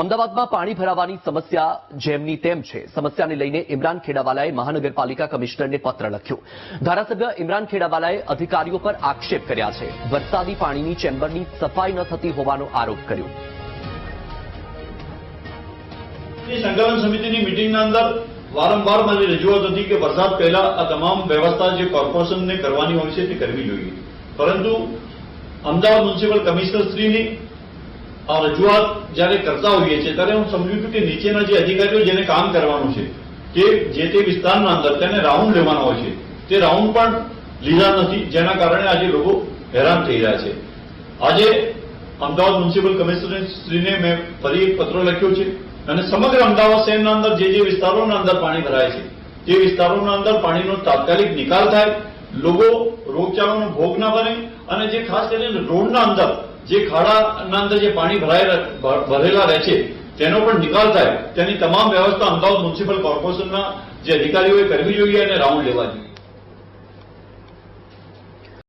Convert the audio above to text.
અમદાવાદમાં પાણી ભરાવાની સમસ્યા જેમની તેમ છે. સમસ્યાને લઈને ઇમરાન ખેડાવાલાએ મહાનગરપાલિકા કમિશનરને પત્ર લખ્યો. ધારાસભ્ય ઇમરાન ખેડાવાલાએ અધિકારીઓ પર આક્ષેપ કર્યા છે. વરસાદી પાણીની ચેમ્બરની સફાઈ ન થતી હોવાનો આરોપ કર્યો. સંકલન સમિતિની મિટિંગના અંદર વારંવાર મારી રજૂઆત હતી કે વરસાદ પહેલા આ તમામ વ્યવસ્થા જે કોર્પોરેશનને કરવાની હોય છે તે કરવી જોઈએ. પરંતુ અમદાવાદ મ્યુનિસિપલ કમિશનર શ્રીની રજૂઆત જ્યારે કરતા હોઈએ છીએ, ત્યારે હું સમજુ છું કે નીચેના જે અધિકારીઓ જેને કામ કરવાનું છે, કે જે તે વિસ્તારના અંદર તેને રાઉન્ડ લેવાના હોય છે, તે રાઉન્ડ પણ લીધા નથી, જેના કારણે આજે લોકો હેરાન થઈ રહ્યા છે. આજે અમદાવાદ મ્યુનિસિપલ કમિશનર શ્રીને મેં ફરી એક પત્ર લખ્યો છે, અને સમગ્ર અમદાવાદ શહેરના અંદર જે જે વિસ્તારોના અંદર પાણી ભરાય છે, તે વિસ્તારોના અંદર પાણીનો તાત્કાલિક નિકાલ થાય, લોકો રોગચાળાનો ભોગ ના બને, અને જે ખાસ કરીને રોડના અંદર જે ખાડાના અંદર જે પાણી ભરાયેલા ભરેલા રહે છે, તેનો પણ નિકાલ થાય. તેની તમામ વ્યવસ્થા અમદાવાદ મ્યુનિસિપલ કોર્પોરેશનના જે અધિકારીઓએ કરવી જોઈએ અને રાઉન્ડ લેવા જોઈએ.